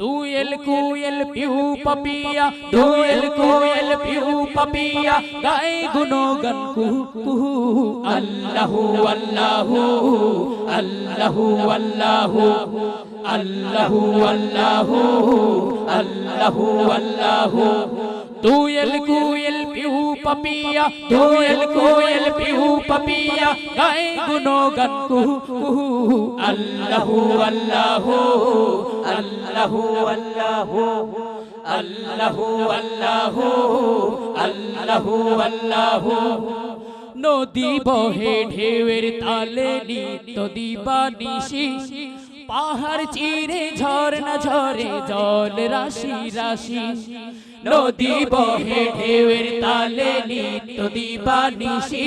دھوئل کوئل پیو پپیا دھوئل کوئل پیو پپیا گائے گنو گن کو اللہ اللہ اللہ اللہ اللہ اللہ اللہ اللہ দুয়েল কুয়েল পিউ পপিয়া দুয়েল কুয়েল পিউ পপিয়া গায় গুণগান কুহু কুহু আল্লাহু আল্লাহু আল্লাহু আল্লাহু আল্লাহু আল্লাহু আল্লাহু আল্লাহু নদী বহে ঢেউয়ের তালে নিত্য দিবানিশি পাহাড় চিরে ঝর্ণা ঝরে জল রাশি রাশি নদী বহে ঢেউয়ের তালে নিত্য দিবানিশি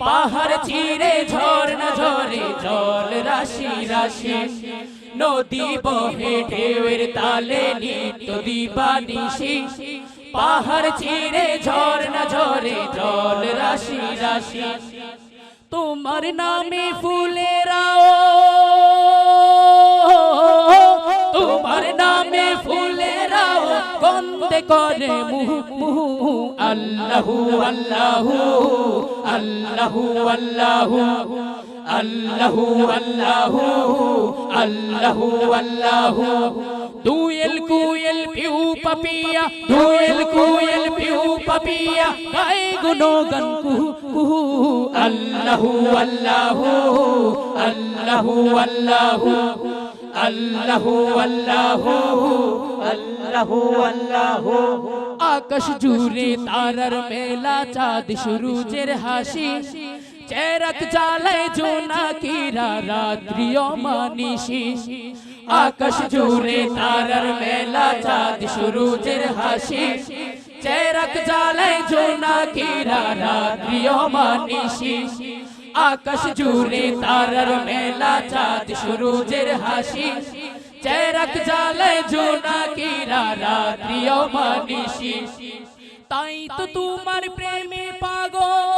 পাহাড় চিরে ঝর্ণা ঝরে জল রাশি রাশি নদী বহে ঢেউয়ের তালে নিত্য দিবানিশি পাহাড় চিরে ঝর্ণা ঝরে জল রাশি রাশি তোমার নামে ফুলেরাও গন্ধে করে মুহু আল্লাহু আল্লাহু আল্লাহু আল্লাহু আল্লাহু আল্লাহু আল্লাহু আল্লাহু। দুয়েল কুয়েল পিউ পাপিয়া, দুয়েল কুয়েল পিউ পাপিয়া, গায় গুণগান কুহু কুহু আল্লাহু আল্লাহু আল্লাহু আল্লাহু। अल्लाह अल्लाह अल्लाह अल्लाह। आकश जूरे तारर मेला, चाद शुरू चेर हाशी चेरत जाले जो ना कीरा, रात्रियो मानिशी आकश जूरे तारर मेला, चाद शुरू चेर हाशी চেরাক জ্বালায় জোনাকিরা রাত্রি অমানিসি আকাশ জুড়ে তারার মেলা চাঁদ সূরজের হাসি চেরাক জ্বালায় জোনাকিরা রাত্রি অমানিসি তাই তো তোমার প্রেমে পাগল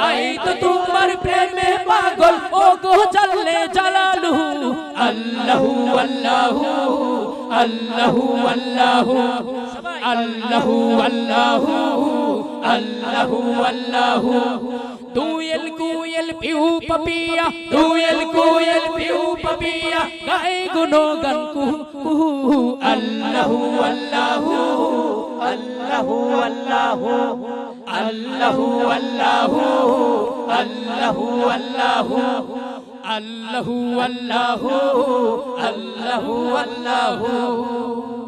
তাই তো তোমার প্রেমে পাগল ও গো জাল্লে জালালু আল্লাহু আল্লাহু الله والله. الله والله. الله والله. دويل كويل بيو بابيا دويل كويل بيو بابيا غاي غنو غنكو الله والله الله والله الله والله الله والله اللہ اللہ اللہ اللہ